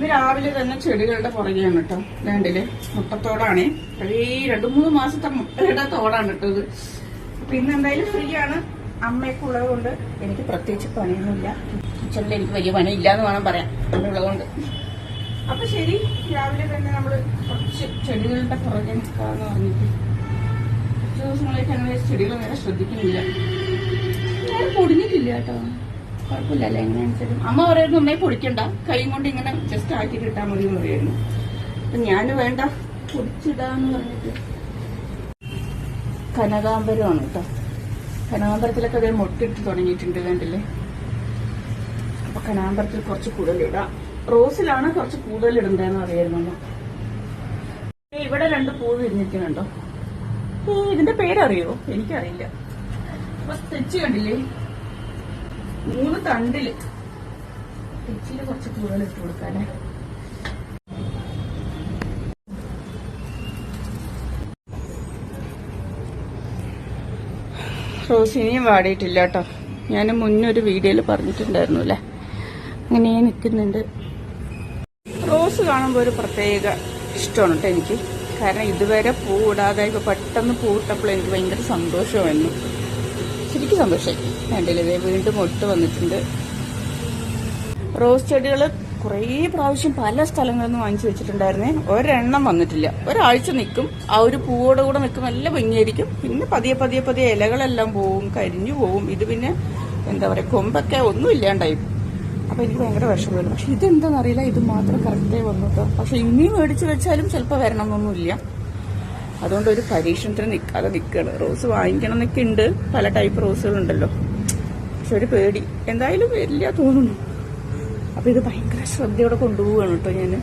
ഇന്ന് രാവിലെ തന്നെ ചെടികളുടെ പുറകെയാണ് കേട്ടോ. വേണ്ടിൽ മുട്ടത്തോടാണേ. കുറേ രണ്ടു മൂന്ന് മാസത്തെ മുട്ടയുടെ തോടാണ് കേട്ടോ ഇത്. അപ്പൊ ഇന്ന് എന്തായാലും ഫ്രീ ആണ് അമ്മയൊക്കെ ഉള്ളത് കൊണ്ട് എനിക്ക് പ്രത്യേകിച്ച് പണിയൊന്നുമില്ല. കിച്ചണിൽ എനിക്ക് വലിയ പണിയില്ല എന്ന് വേണം പറയാം ഉള്ളത് കൊണ്ട് അപ്പൊ ശരി. രാവിലെ തന്നെ നമ്മൾ കുറച്ച് ചെടികളുടെ പുറകെ നിൽക്കാന്ന് പറഞ്ഞിട്ട് കുറച്ച് ദിവസങ്ങളായിട്ട് അങ്ങനെ ചെടികൾ നേരെ ശ്രദ്ധിക്കുന്നില്ല. പൊടിഞ്ഞിട്ടില്ല കേട്ടോ. കുഴപ്പമില്ലല്ലേ അനുസരിച്ച് അമ്മ പറയുന്നു ഒന്നേ പൊടിക്കണ്ട കൈ കൊണ്ട് ഇങ്ങനെ ജസ്റ്റ് ആക്കിയിട്ട് ഇട്ടാൽ മതി എന്ന് പറയുന്നു. അപ്പൊ ഞാൻ വേണ്ട പൊടിച്ചിടാന്ന് പറഞ്ഞിട്ട്. കനകാമ്പരമാണ് കേട്ടോ കനകാമ്പരത്തിലൊക്കെ അതേ മുട്ടിട്ട് തുടങ്ങിയിട്ടുണ്ട് കണ്ടില്ലേ? അപ്പൊ കനകാമ്പരത്തിൽ കുറച്ച് കൂടുതൽ ഇടാം റോസിലാണ് കുറച്ച് കൂടുതൽ പറയുന്നു അമ്മ. ഇവിടെ രണ്ട് പൂ വിരിഞ്ഞിരിക്കുന്നുണ്ടോ? ഇതിന്റെ പേരറിയോ? എനിക്കറിയില്ല. അപ്പൊ സ്റ്റിച്ച് കണ്ടില്ലേ? മൂന്ന് തണ്ടിൽ. തെച്ചിയിൽ കുറച്ച് കൂടുതൽ ഇട്ട് കൊടുക്കാനേ റോസിനെയും വാടിയിട്ടില്ല കേട്ടോ. ഞാൻ മുന്നൊരു വീഡിയോയിൽ പറഞ്ഞിട്ടുണ്ടായിരുന്നു അല്ലേ? അങ്ങനെ നിൽക്കുന്നുണ്ട്. റോസ് കാണുമ്പോൾ ഒരു പ്രത്യേക ഇഷ്ടമാണ് കേട്ടോ എനിക്ക്. കാരണം ഇതുവരെ പൂ ഇടാതെ ഇപ്പോൾ പെട്ടെന്ന് പൂ ഇട്ടപ്പോൾ എനിക്ക് ഭയങ്കര സന്തോഷമായിരുന്നു. ശരിക്കും സന്തോഷമായി വേണ്ടില്ല ദേ വീണ്ടും ഒട്ട് വന്നിട്ടുണ്ട്. റോസ് ചെടികൾ കുറേ പ്രാവശ്യം പല സ്ഥലങ്ങളിൽ നിന്ന് വാങ്ങിച്ചു വെച്ചിട്ടുണ്ടായിരുന്നേ. ഒരെണ്ണം വന്നിട്ടില്ല. ഒരാഴ്ച നിൽക്കും. ആ ഒരു പൂവോടെ കൂടെ നിൽക്കും. നല്ല ഭംഗിയായിരിക്കും. പിന്നെ പതിയെ പതിയെ പതിയെ ഇലകളെല്ലാം പോവും കരിഞ്ഞു പോവും. ഇത് പിന്നെ എന്താ പറയുക കൊമ്പൊക്കെ ഒന്നും ഇല്ലാണ്ടായി. അപ്പൊ എനിക്ക് ഭയങ്കര വിഷമമായിരുന്നു. പക്ഷെ ഇതെന്താണെന്നറിയില്ല. ഇത് മാത്രം കറക്റ്റേ വന്നു കേട്ടോ പക്ഷെ ഇനിയും മേടിച്ചു വെച്ചാലും ചിലപ്പോൾ വരണമെന്നൊന്നുമില്ല. അതുകൊണ്ട് ഒരു പരീക്ഷണത്തിന് നിൽക്കാതെ നിൽക്കുകയാണ് റോസ് വാങ്ങിക്കണം എന്നൊക്കെ ഉണ്ട്. പല ടൈപ്പ് റോസുകളുണ്ടല്ലോ. പക്ഷെ ഒരു പേടി. എന്തായാലും വരില്ല തോന്നുന്നു. അപ്പൊ ഇത് ഭയങ്കര ശ്രദ്ധയോടെ കൊണ്ടുപോവാണ് കേട്ടോ ഞാൻ